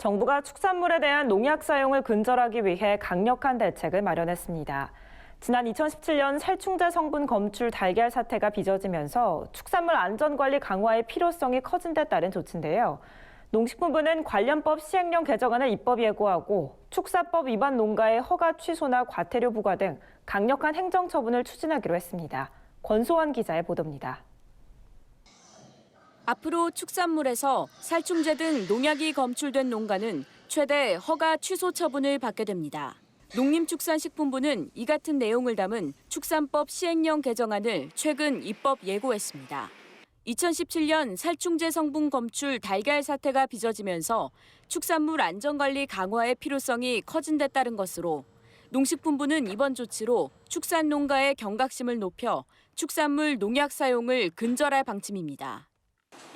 정부가 축산물에 대한 농약 사용을 근절하기 위해 강력한 대책을 마련했습니다. 지난 2017년 살충제 성분 검출 달걀 사태가 빚어지면서 축산물 안전관리 강화의 필요성이 커진 데 따른 조치인데요. 농식품부는 관련법 시행령 개정안을 입법 예고하고 축사법 위반 농가의 허가 취소나 과태료 부과 등 강력한 행정 처분을 추진하기로 했습니다. 권소환 기자의 보도입니다. 앞으로 축산물에서 살충제 등 농약이 검출된 농가는 최대 허가 취소 처분을 받게 됩니다. 농림축산식품부는 이 같은 내용을 담은 축산법 시행령 개정안을 최근 입법 예고했습니다. 2017년 살충제 성분 검출 달걀 사태가 빚어지면서 축산물 안전관리 강화의 필요성이 커진 데 따른 것으로 농식품부는 이번 조치로 축산 농가의 경각심을 높여 축산물 농약 사용을 근절할 방침입니다.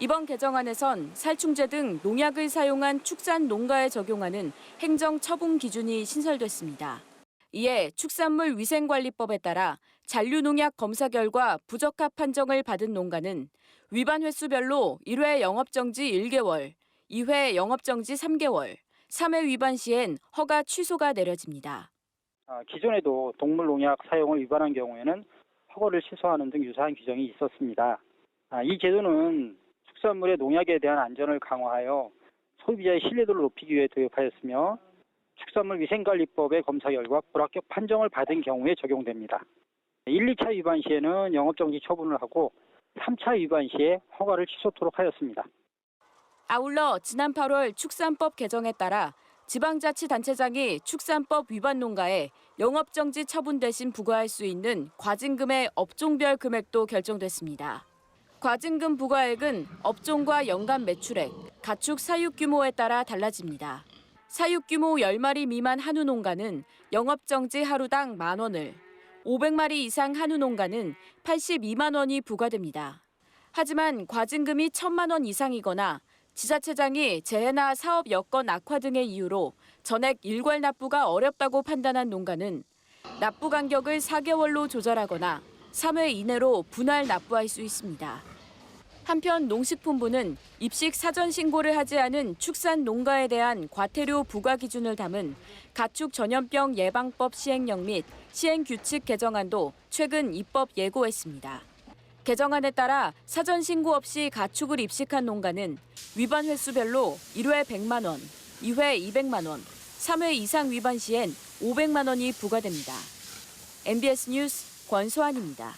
이번 개정안에선 살충제 등 농약을 사용한 축산 농가에 적용하는 행정 처분 기준이 신설됐습니다. 이에 축산물 위생관리법에 따라 잔류 농약 검사 결과 부적합 판정을 받은 농가는 위반 횟수별로 1회 영업정지 1개월, 2회 영업정지 3개월, 3회 위반 시엔 허가 취소가 내려집니다. 아, 기존에도 동물 농약 사용을 위반한 경우에는 허가를 취소하는 등 유사한 규정이 있었습니다. 아, 이 제도는 축산물의 농약에 대한 안전을 강화하여 소비자의 신뢰도를 높이기 위해 도입하였으며 축산물 위생관리법의 검사 결과 불합격 판정을 받은 경우에 적용됩니다. 1, 2차 위반 시에는 영업정지 처분을 하고 3차 위반 시에 허가를 취소토록 하였습니다. 아울러 지난 8월 축산법 개정에 따라 지방자치단체장이 축산법 위반 농가에 영업정지 처분 대신 부과할 수 있는 과징금의 업종별 금액도 결정됐습니다. 과징금 부과액은 업종과 연간 매출액, 가축 사육 규모에 따라 달라집니다. 사육 규모 10마리 미만 한우 농가는 영업 정지 하루당 만 원을, 500마리 이상 한우 농가는 82만 원이 부과됩니다. 하지만 과징금이 1천만 원 이상이거나 지자체장이 재해나 사업 여건 악화 등의 이유로 전액 일괄 납부가 어렵다고 판단한 농가는 납부 간격을 4개월로 조절하거나 3회 이내로 분할 납부할 수 있습니다. 한편 농식품부는 입식 사전 신고를 하지 않은 축산 농가에 대한 과태료 부과 기준을 담은 가축 전염병 예방법 시행령 및 시행 규칙 개정안도 최근 입법 예고했습니다. 개정안에 따라 사전 신고 없이 가축을 입식한 농가는 위반 횟수별로 1회 100만 원, 2회 200만 원, 3회 이상 위반 시엔 500만 원이 부과됩니다. MBS 뉴스 권소환입니다.